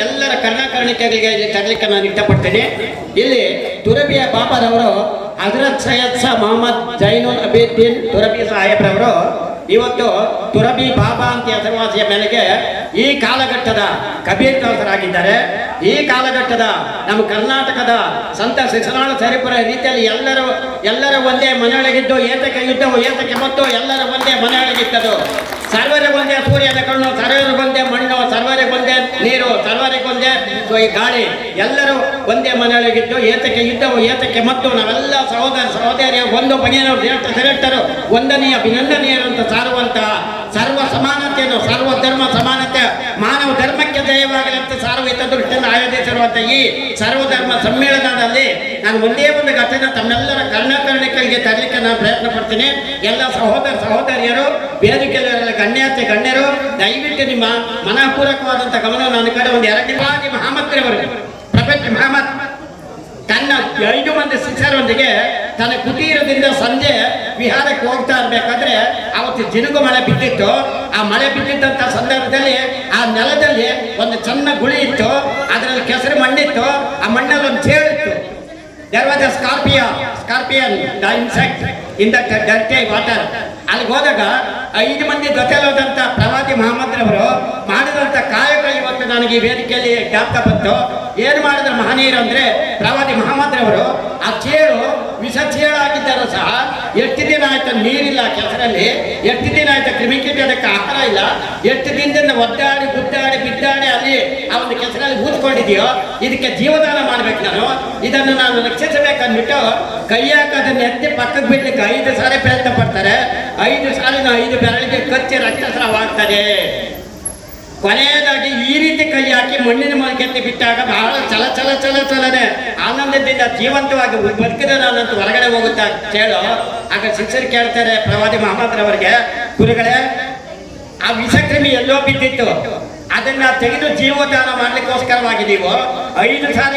ಕರ್ಣಾಟಕಗಳಿಗೆ ಇಲ್ಲಿ ತರಲಿಕ್ಕೆ ನಾನು ಇಷ್ಟಪಡ್ತೇನೆ. ಇಲ್ಲಿ ತುರಬಿಯ ಬಾಬಾರವರು ಹಜರತ್ ಸೈಯದ್ ಸಾ ಮೊಹಮ್ಮದ್ ಜೈನುಲ್ ಅಬೀದ್ದೀನ್ ತುರಬಿ ಸಾಹೇಬ್ರವರು ಇವತ್ತು ತುರಬಿ ಬಾಬಾ ಅಂತ ಹೆಸರುವಾಸಿಯ ಮೇಲೆಗೆ ಈ ಕಾಲಘಟ್ಟದ ಕಬೀರ್ ದಾಸರಾಗಿದ್ದಾರೆ ಈ ಕಾಲಘಟ್ಟದ ನಮ್ಮ ಕರ್ನಾಟಕದ ಸಂತ ಶಿಶುನಾಳ ಸರಿಪುರ ರೀತಿಯಲ್ಲಿ ಎಲ್ಲರೂ ಎಲ್ಲರ ಒಂದೇ ಮನೆಯೊಳಗಿದ್ದು, ಏತಕ್ಕೆ ಯುದ್ಧವು, ಏತಕ್ಕೆ ಮತ್ತು, ಎಲ್ಲರ ಒಂದೇ ಮನೆಯೊಳಗಿದ್ದದು ಸರ್ವರಿಗೊಂದೇ ಸೂರ್ಯನ ಕಣ್ಣು ಸರ್ವರಿಗೊಂದೇ ಮಣ್ಣು ಸರ್ವರಿಗೊಂದೇ ನೀರು ಸರ್ವರಿಗೊಂದೇ ಈ ಗಾಳಿ. ಎಲ್ಲರೂ ಒಂದೇ ಮನೆಯೊಳಗಿದ್ದು, ಏತಕ್ಕೆ ಇದ್ದವು ಏತಕ್ಕೆ ಮತ್ತು ನಾವೆಲ್ಲ ಸಹೋದರ ಸಹೋದರಿಯ ಒಂದು ಬಗೆಯ ಶ್ರೇಷ್ಠ ಶ್ರೇಷ್ಠರು ಒಂದನೆಯ ಅಭಿನಂದನೀಯರು ಅಂತ ಸಾರುವಂತಹ ಸರ್ವ ಸಮಾನತೆಯನ್ನು ಸರ್ವ ಧರ್ಮ ಸಮಾನತೆ. ಮಾನವ ಧರ್ಮಕ್ಕೆ ಜಯವಾಗಲಿ ಅಂತ ಸಾರ್ವಹಿತ ದೃಷ್ಟಿಯಿಂದ ಆಯೋಜಿಸಿರುವಂತಹ ಈ ಸರ್ವಧರ್ಮ ಸಮ್ಮೇಳನದಲ್ಲಿ ನಾನು ಒಂದೇ ಒಂದು ಘಟನೆ ತಮ್ಮೆಲ್ಲರ ಕರ್ಣಕರ್ಣಿಕರಿಗೆ ತರಲಿಕ್ಕೆ ನಾನು ಪ್ರಯತ್ನ ಪಡ್ತೀನಿ. ಎಲ್ಲ ಸಹೋದರ ಸಹೋದರಿಯರು ಬೇದಿಕೆಲ್ಲ ಗಣ್ಯಾತಿ ಗಣ್ಯರು, ದಯವಿಟ್ಟು ನಿಮ್ಮ ಮನಃಪೂರ್ವಕವಾದಂತಹ ಗಮನ ನನ್ನ ಕಡೆ ಒಂದು ಎರಡು ನಿಮಿಷ ಮಹಮ್ಮದ್ರವರು ಪ್ರಪಂಚ ಮಹಾಮತ್ ತನ್ನ ಐದು ಮಂದಿ ಶಿಷ್ಯರೊಂದಿಗೆ ತನ್ನ ಕುಟೀರದಿಂದ ಸಂಜೆ ವಿಹಾರಕ್ಕೆ ಹೋಗ್ತಾ ಇರ್ಬೇಕಾದ್ರೆ ಅವತ್ತು ಜಿನುಗು ಮಳೆ ಬಿದ್ದಿತ್ತು. ಆ ಮಳೆ ಬಿದ್ದಿದ್ದಂತ ಸಂದರ್ಭದಲ್ಲಿ ಆ ನೆಲದಲ್ಲಿ ಒಂದು ಸಣ್ಣ ಗುಳಿ ಇತ್ತು. ಅದರಲ್ಲಿ ಕೆಸರು ಮಣ್ಣಿತ್ತು. ಆ ಮಣ್ಣಲ್ಲಿ ಒಂದು ಚೇಳಿತ್ತು ದರ್ವಾದ scorpio scorpion the insect in the dirty water ಅಲ್ಲಿಗೆ ಹೋದಾಗ ಐದು ಮಂದಿ ಜೊತೆಲಿ ಪ್ರವಾದಿ ಮಹಮ್ಮದ್ರವರು ಮಾಡಿದಂತ ಕಾಯಕ ಇವತ್ತು ನನಗೆ ಈ ವೇದಿಕೆಯಲ್ಲಿ ಜ್ಞಾಪಕ ಬಂತು. ಏನು ಮಾಡಿದ್ರು ಮಹನೀಯರು ಅಂದ್ರೆ ಪ್ರವಾದಿ ಮಹಮ್ಮದ್ರವರು, ಆ ಚೇರು ವಿಷ ಚೇಳಾಗಿದ್ದರೂ ಸಹ ಎಷ್ಟು ದಿನ ಆಯ್ತು ನೀರಿಲ್ಲ ಕೆಸರಲ್ಲಿ, ಎಷ್ಟು ದಿನ ಆಯ್ತು ಕ್ರಿಮಿಕೀಟ ಅದಕ್ಕೆ ಆಹಾರ ಇಲ್ಲ, ಎಷ್ಟು ದಿನದಿಂದ ಒದ್ದಾಡಿ, ಗುದ್ದಾಡಿ, ಬಿದ್ದಾಡಿ ಅಲ್ಲಿ ಆ ಒಂದು ಕೆಸರಲ್ಲಿ ಊದ್ಕೊಂಡಿದೆಯೋ, ಇದಕ್ಕೆ ಜೀವದಾನ ಮಾಡ್ಬೇಕು ನಾನು. ಇದನ್ನು ನಾನು ರಕ್ಷಿಸಬೇಕಂದ್ಬಿಟ್ಟು ಕೈಯಾಕ ಹಾಕೋದನ್ನ ಎತ್ತಿ ಪಕ್ಕಕ್ಕೆ ಬಿಡ್ಲಿಕ್ಕೆ ಐದು ಸಾರಿ ಪ್ರಯತ್ನ ಸಾಲಿನ ಐದು ಬೆರಳಿಗೆ ಕಚ್ಚಿ ರಕ್ತಸ್ರಾವಾಗ್ತದೆ ಕೊನೆಯದಾಗಿ ಈ ರೀತಿ ಕೈ ಹಾಕಿ ಮಣ್ಣಿನ ಮೊಳಕೆತ್ತಿ ಬಿಟ್ಟಾಗ ಬಹಳ ಚಲ ಚಲ ಚಲ ಚಲನೆ, ಆನಂದದಿಂದ ಜೀವಂತವಾಗಿ ಬದುಕಿದ ನಾನಂತ ಹೊರಗಡೆ ಹೋಗುತ್ತಾ ಕೇಳು ಆಗ ಶಿಕ್ಷರು ಕೇಳ್ತಾರೆ ಪ್ರವಾದಿ ಮಹಮ್ಮದ್ರವರಿಗೆ ಗುರುಗಳೇ, ಆ ವಿಷಕ್ರಿಮಿ ಎಲ್ಲೋ ಬಿದ್ದಿತ್ತು. ಅದನ್ನ ತೆಗೆದು ಜೀವದಾನ ಮಾಡ್ಲಿಕ್ಕೋಸ್ಕರವಾಗಿ ನೀವು ಐದು ಸಾರಿ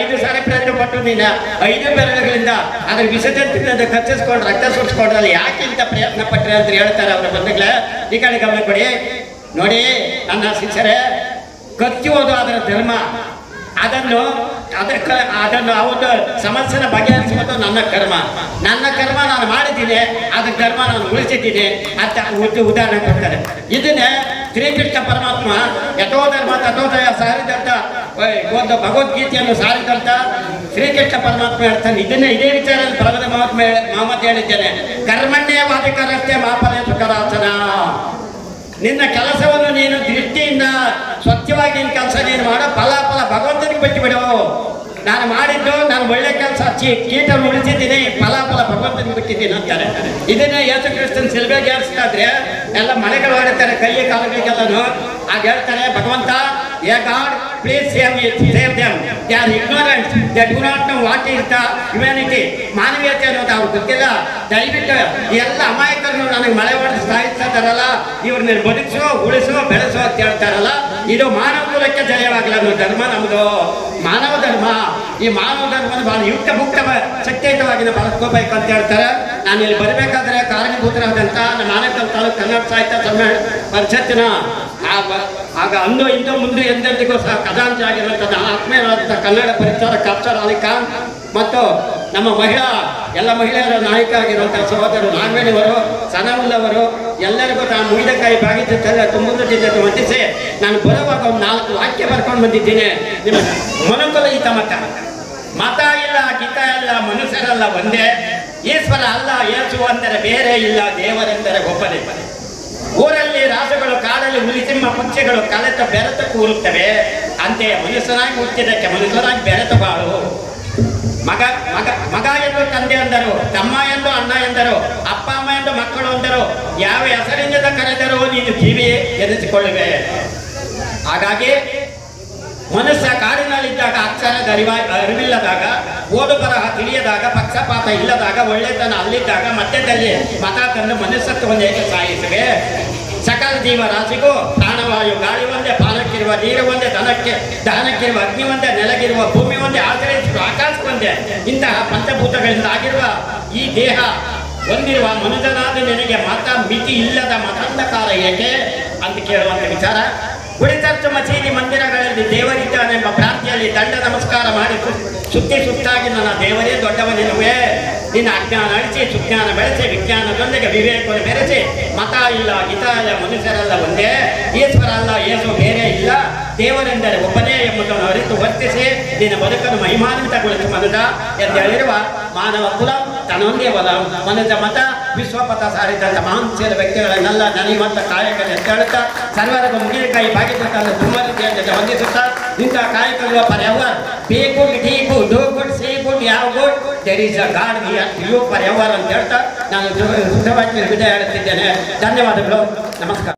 ಐದು ಸಾರಿ ಪ್ರಯತ್ನ ಪಟ್ಟು ನೀನು ಐದು ಬೆರಳುಗಳಿಂದ ಅದ್ರ ವಿಸರ್ಜನೆ ಕಚ್ಚಿಸ್ಕೊಂಡು ರಕ್ತ ಸುರಿಸ್ಕೊಂಡ್ರಲ್ಲ ಯಾಕೆ ಇಂಥ ಪ್ರಯತ್ನ ಪಟ್ಟರೆ ಅಂತ ಹೇಳ್ತಾರೆ ಅವರ ಬಂಧುಗಳೇ. ಈ ಕಡೆ ಗಮನ ಕೊಡಿ. ನೋಡಿ, ನನ್ನ ಶಿಕ್ಷರೇ ಕಚ್ಚುವುದು ಅದರ ಧರ್ಮ. ಅದನ್ನು ಅದಕ್ಕೆ ಅದನ್ನು ಒಂದು ಸಮಸ್ಯೆನ ಬಗೆಹರಿಸುವುದು ನನ್ನ ಕರ್ಮ. ನನ್ನ ಕರ್ಮ ನಾನು ಮಾಡಿದ್ದೀನಿ, ಅದರ ಕರ್ಮ ನಾನು ಉಳಿಸಿದ್ದೀನಿ ಅಂತ ಉದ- ಉದಾಹರಣೆ ಕೊಡ್ತಾರೆ. ಇದನ್ನೇ ಶ್ರೀಕೃಷ್ಣ ಪರಮಾತ್ಮ ಯಥೋ ಧರ್ಮ ತಥೋದಯ ಸಾರಿದಂತ ಒಂದು ಭಗವದ್ಗೀತೆಯನ್ನು ಸಾರಿದಂತ ಶ್ರೀಕೃಷ್ಣ ಪರಮಾತ್ಮ ಹೇಳ್ತಾನೆ ಇದನ್ನೇ ಇದೇ ವಿಚಾರದಲ್ಲಿ ಪ್ರಭದ ಮಹಾತ್ಮ ಮಹಮ್ಮದ್ ಹೇಳಿದ್ದೇನೆ. ಕರ್ಮಣ್ಯ ಮಾಪನೆ ಸುಖರಾಸನ ನಿನ್ನ ಕೆಲಸವನ್ನು ನೀನು ದೃಷ್ಟಿಯಿಂದ ಸ್ವಚ್ಛವಾಗಿ ಕೆಲಸ ನೀನು ಮಾಡೋ. ಫಲ ಫಲ ಭಗವಂತನಿಗೆ ಬಿಟ್ಟು ಬಿಡು. ನಾನು ಮಾಡಿದ್ದು ನಾನು ಒಳ್ಳೆ ಕೆಲಸ ಕೀಟ ಉಳಿಸಿದ್ದೀನಿ ಫಲ ಫಲ ಭಗವಂತನ ಬಿಟ್ಟಿದ್ದೀನಿ ಅಂತಾರೆ ಇದನ್ನೇ ಯೇಸು ಕ್ರಿಸ್ತನ್ ಸಿಲ್ಬೆಗೆ ಏರಿಸ್ತಾದ್ರೆ ಎಲ್ಲ ಮನೆಗಳು ಹೊಡಿತಾರೆ ಕೈಯ ಕಾಲುಗಳಿಗೆಲ್ಲನು ಆಗ ಹೇಳ್ತಾರೆ, ಭಗವಂತ ಏ God please save save them they are ignorant they do not know what is the humanity ಮಾನವೀಯತೆ ಅನ್ನೋದು ಅವ್ರು ಗೊತ್ತಿಲ್ಲ. ದಯವಿಟ್ಟು ಎಲ್ಲ ಅಮಾಯಕರನ್ನು ನನಗೆ ಮಳೆ ಹೊಡೆದು ಸಾಯಿಸ್ತಾರಲ್ಲ ಇವ್ರನ್ನ ಬದುಕಿಸೋ, ಉಳಿಸೋ, ಬೆಳೆಸೋ ಅಂತ ಹೇಳ್ತಾರಲ್ಲ, ಇದು ಮಾನವ ಕುಲಕ್ಕೆ ಜಯವಾಗಲ್ಲ ಅನ್ನೋ ಧರ್ಮ ನಮ್ಮದು ಮಾನವ ಧರ್ಮ, ಈ ಮಾನವ ಧರ್ಮದ ಬಹಳ ಯುಕ್ತ ಮುಕ್ತ ಶಕ್ತಿಯುತವಾಗಿ ನಾವು ಬಳಸ್ಕೋಬೇಕು ಅಂತ ಹೇಳ್ತಾರೆ. ನಾನು ಇಲ್ಲಿ ಬರಬೇಕಾದ್ರೆ ಕಾರಣೀಭೂತರಾದಂಥ ನಮ್ಮ ಆನೇಕಲ್ ತಾಲೂಕು ಕನ್ನಡ ಸಾಹಿತ್ಯ ಸಮ್ಮೇಳನ ಪರಿಷತ್ತಿನ ಆಗ ಅಂದು, ಇಂದು, ಮುಂದೆ ಎಂದೆಂದಿಗೂ ಸಹ ಖಜಾಂಚಿ ಆಗಿರುವಂತಹ ಆತ್ಮೀಯರಾದಂಥ ಕನ್ನಡ ಪರಿಚಾರ ಕಾಪ್ಸರ್ ಅಲಿಖಾನ್ ಮತ್ತು ನಮ್ಮ ಮಹಿಳಾ, ಎಲ್ಲ ಮಹಿಳೆಯರ ನಾಯಕ ಆಗಿರುವಂಥ ಸಹೋದರರು ನಾಗವೇಣಿಯವರು ಸನವುಲ್ಲವರು ಎಲ್ಲರಿಗೂ ನಾನು ಮುಗಿದಕಾಯಿ ಬಾಗಿದ್ದ ಜಿಲ್ಲೆ ವಂದಿಸಿ ನಾನು ಬರುವಾಗ ಒಂದು ನಾಲ್ಕು ವಾಕ್ಯ ಬರ್ಕೊಂಡು ಬಂದಿದ್ದೀನಿ. ನಿಮ್ಮ ಮನುಕುಲ ಈತ ಮತ. ಮತ ಇಲ್ಲ ಗೀತ ಇಲ್ಲ, ಮನುಷ್ಯರಲ್ಲ ಒಂದೇ. ಈಶ್ವರ ಅಲ್ಲ, ಏಸು ಅಂದರೆ ಬೇರೆ ಇಲ್ಲ, ದೇವರೆಂದರೆ ಒಬ್ಬನೇ. ಊರಲ್ಲಿ ರಾಸುಗಳು, ಕಾಡಲ್ಲಿ ಹುಲಿಸಿಂಹ ಪಕ್ಷಿಗಳು ಕಲೆತ ಬೆರೆತ ಕೂರುತ್ತವೆ. ಅಂತೆಯೇ ಮನುಷ್ಯನಾಗಿ ಹುಟ್ಟಿದಕ್ಕೆ ಮನುಷ್ಯನಾಗಿ ಬೆರೆತ ಬಾಳು. ಮಗ ಮಗ ಮಗ ಎಂದು ತಂದೆ ಎಂದರು ತಮ್ಮ ಎಂದು ಅಣ್ಣ ಎಂದರು, ಅಪ್ಪ, ಅಮ್ಮ ಎಂದು ಮಕ್ಕಳು ಎಂದರು ಯಾವ ಹೆಸರಿನಿಂದ ಕರೆದರೂ ನೀನು ಜೀವಿ ಎನಿಸಿಕೊಳ್ಳುವೆ. ಹಾಗಾಗಿ ಮನುಷ್ಯ ಕಾಡಿನಲ್ಲಿದ್ದಾಗ ಅಕ್ಷರ ಅರಿವ ಅರಿವಿಲ್ಲದಾಗ, ಓದು ಬರಹ ತಿಳಿಯದಾಗ, ಪಕ್ಷಪಾತ ಇಲ್ಲದಾಗ, ಒಳ್ಳೆತನ ಅಲ್ಲಿದ್ದಾಗ, ಮಧ್ಯದಲ್ಲಿ ಮತ ತಂದು ಮನುಷ್ಯತ್ವವನ್ನು ಹೇಗೆ ಸಾಯಿಸಿವೆ? ಸಕಲ ಜೀವ ರಾಶಿಗೂ ಪ್ರಾಣವಾಯು ಗಾಳಿ ಒಂದೇ, ಪಾಲಕ್ಕಿರುವ ನೀರು ಒಂದೇ, ದನಕ್ಕೆ ದಾನಕ್ಕಿರುವ ಅಗ್ನಿ ಒಂದೇ, ನೆಲಗಿರುವ ಭೂಮಿ ಒಂದೇ ಆಚರಿಸಿರುವ ಆಕಾಶ ಒಂದೇ. ಇಂತಹ ಪಂಚಭೂತಗಳಿಂದ ಆಗಿರುವ ಈ ದೇಹ ಹೊಂದಿರುವ ಮನುಜನಾದ ನಿನಗೆ ಮತ ಮಿತಿ ಇಲ್ಲದ ಮತಾಂಧಕಾರ ಏಕೆ ಅಂತ ಕೇಳುವಂತ ವಿಚಾರ. ಗುಡಿತರ್ಚು ಮಸೀದಿ ಮಂದಿರಗಳಲ್ಲಿ ದೇವರಿದ್ದಾನೆಂಬ ಪ್ರಾಂತಿಯಲ್ಲಿ ದಂಡ ನಮಸ್ಕಾರ ಮಾಡಿ ಸುತ್ತಿ ಸುತ್ತಾಗಿ ನನ್ನ ದೇವರೇ ದೊಡ್ಡವನೆನ್ನುವೆ. ನಿನ್ನ ಅಜ್ಞಾನ ಅಳಿಸಿ ಸುಜ್ಞಾನ ಬೆಳೆಸಿ ವಿಜ್ಞಾನದೊಂದಿಗೆ ವಿವೇಕವನ್ನು ಬೆರೆಸಿ ಮತ ಇಲ್ಲ ಗೀತ ಇಲ್ಲ ಮನುಷ್ಯರಲ್ಲ ಒಂದೇ ಈಶ್ವರ ಅಲ್ಲ ಏಸು ಬೇರೆ ಇಲ್ಲ ದೇವರೆಂದರೆ ಒಬ್ಬನೇ ಎಂಬುದನ್ನು ಅರಿತು ವರ್ತಿಸಿ ನಿನ್ನ ಬದುಕನ್ನು ಮಹಿಮಾನ್ವಿತಗೊಳಿಸಿ ಮನುಜ ಎಂದು ಹೇಳಿರುವ ಮಾನವ ಕುಲ ತನ್ನೊಂದೇ ಬಲ ಮನುಜ ಮತ ವಿಶ್ವಪಥ ಸಾರಿದಂತ ಮಹಾಂಶೀಲ ವ್ಯಕ್ತಿಗಳನ್ನೆಲ್ಲ ನನಗಂತ ಕಾಯಕ ಅಂತ ಹೇಳುತ್ತಾ ಸರ್ವರಿಗೂ ಮುಗಿಲಕಾಯಿ ಭಾಗಿಸುತ್ತಾ ತುಂಬ ರೀತಿಯಿಂದ ವಂದಿಸುತ್ತಾ ಇಂತಹ ಕಾಯಕಗಳು ಫಾರ್ ಬೇಕು ಡೂ ಗುಡ್ ಸಿ ಯಾವ good there is a God we you for ಅಂತ ಹೇಳ್ತಾ, ನಾನು ಸುಖವಾಗಿ ವಿದಾಯ ಹೇಳುತ್ತಿದ್ದೇನೆ. ಧನ್ಯವಾದಗಳು. ನಮಸ್ಕಾರ.